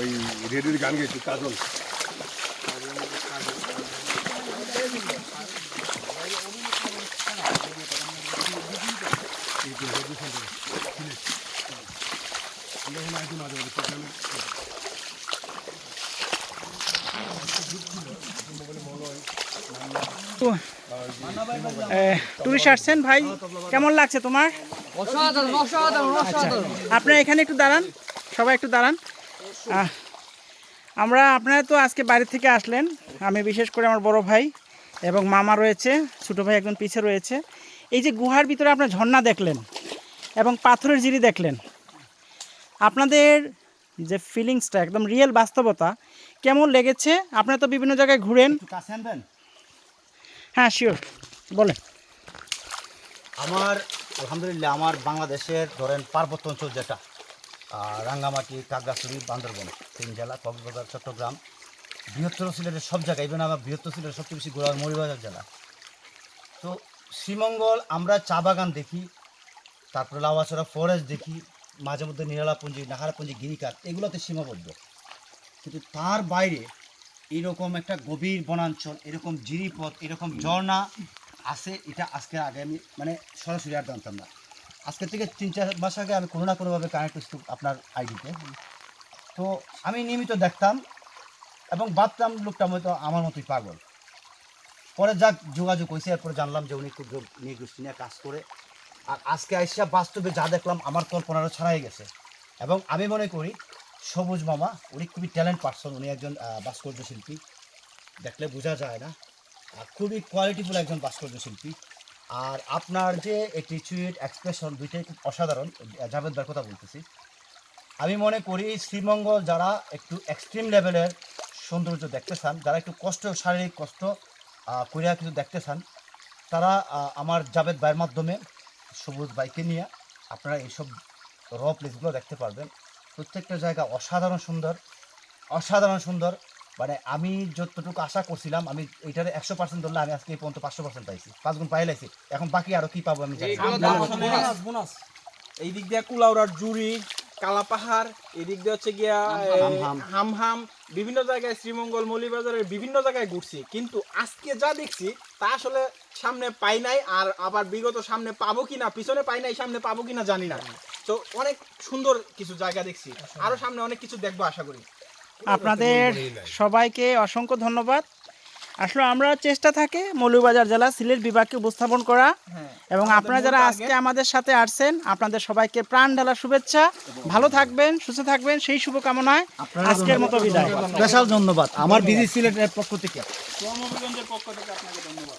ওই রেডিওর গান গেছি কাজল। টুরিস্ট আসছেন ভাই কেমন লাগছে তোমার? অসাধারণ আপনারা এখানে একটু দাঁড়ান সবাই একটু দাঁড়ান। আমরা আপনারা তো আজকে বাইরে থেকে আসলেন। আমি বিশেষ করে আমার বড় ভাই এবং মামা রয়েছে ছোটো ভাই একজন পিছে রয়েছে। এই যে গুহার ভিতরে আপনার ঝর্ণা দেখলেন এবং পাথরের জিরি দেখলেন। আপনাদের যে ফিলিংসটা একদম রিয়েল বাস্তবতা কেমন লেগেছে? আপনারা তো বিভিন্ন জায়গায় ঘুরেন। হ্যাঁ শিওর বলেন। আমার আলহামদুলিল্লাহ আমার বাংলাদেশের ধরেন পার্বত্য অঞ্চল যেটা রাঙ্গামাটি কাগড়াছড়ি বান্দরবন, তিন জেলা, কক্সবাজার, চট্টগ্রাম। বৃহত্তর সিলেটের সব জায়গায় ইভেন আমার বৃহত্তর সিলেটের সবচেয়ে বেশি ঘোরা মৌলিবাজার জেলা। তো শ্রীমঙ্গল আমরা চা বাগান দেখি, তারপরে লাউয়াছড়া ফরেস্ট দেখি, মাঝে মধ্যে নিরালাপুঞ্জি, নাহারাপুঞ্জি গিরিকার এগুলোতে সীমাবদ্ধ। কিন্তু তার বাইরে এরকম একটা গভীর বনাঞ্চল, এরকম জিরিপথ, এরকম ঝর্ণা আছে, এটা আজকে আগে আমি মানে সরাসরি আর জানতাম না। আজকে থেকে তিন, চার মাস আগে আমি কোনো না কোনোভাবে কানেক্ট করছি আপনার আইডিতে তো। আমি নিয়মিত দেখতাম এবং ভাবতাম লোকটা হয়তো আমার মতোই পাগল। পরে যাক, যোগাযোগ হয়েছে, এরপরে জানলাম যে উনি খুব নির্গোষ্ঠী নিয়ে কাজ করে। আর আজকে আইসা বাস্তবে যা দেখলাম আমার কল্পনারও ছাড়াই গেছে। এবং আমি মনে করি সবুজ মামা, উনি খুবই ট্যালেন্ট পার্সন উনি একজন ভাস্কর্য শিল্পী। দেখলে বোঝা যায় না। আর খুবই কোয়ালিটিফুল একজন ভাস্কর্য শিল্পী। আর আপনার যে অ্যাটিচিউড এক্সপ্রেশন দুইটাই খুব অসাধারণ। জাভেদ ভাইয়ের কথা বলতেছি। আমি মনে করি শ্রীমঙ্গল যারা একটু এক্সট্রিম লেভেলের সৌন্দর্য দেখতে চান, যারা একটু কষ্ট, শারীরিক কষ্ট করিয়া কিছু দেখতে চান, তারা আমার জাভেদ ভাইয়ের মাধ্যমে সবুজ বাইকে নিয়ে আপনারা এইসব র প্লেসগুলো দেখতে পারবেন। প্রত্যেকটা জায়গা অসাধারণ সুন্দর অসাধারণ সুন্দর। মানে আমি যতটুকু আশা করছিলাম আমি এইটারে একশো পার্সেন্ট ধরলে আমি আজকে এই পর্যন্ত পাঁচশো পার্সেন্ট পাইছি। পাঁচ গুণ পাই লাইছি এখন বাকি আরও কি পাবো আমি এই দিক দিয়ে কুলাউড়ার জুড়ি কালা পাহাড় এই দিক দিয়ে হচ্ছে গিয়া হাম হাম। হাম। হাম বিভিন্ন জায়গায় শ্রীমঙ্গল মৌলিবাজারের বিভিন্ন জায়গায় ঘুরছি। কিন্তু আজকে যা দেখছি তা আসলে সামনে পাই নাই আর আবার বিগত সামনে পাবো কিনা পিছনে পাই নাই সামনে পাবো কিনা জানি না। তো অনেক সুন্দর কিছু জায়গা দেখছি। আরও সামনে অনেক কিছু দেখব আশা করি। আপনাদের সবাইকে অসংখ্য ধন্যবাদ। আসলে আমরা চেষ্টা থাকে মৌলভীবাজার জেলা সিলেট বিভাগকে উপস্থাপন করা হ্যাঁ। এবং আপনারা যারা আজকে আমাদের সাথে আসছেন আপনাদের সবাইকে প্রাণ ঢালা শুভেচ্ছা। ভালো থাকবেন সুস্থ থাকবেন সেই শুভকামনায় আজকের মতো বিদায়। স্পেশাল ধন্যবাদ। আমার বিজি সিলেটের পক্ষ থেকে। পক্ষ থেকে আপনাকে ধন্যবাদ।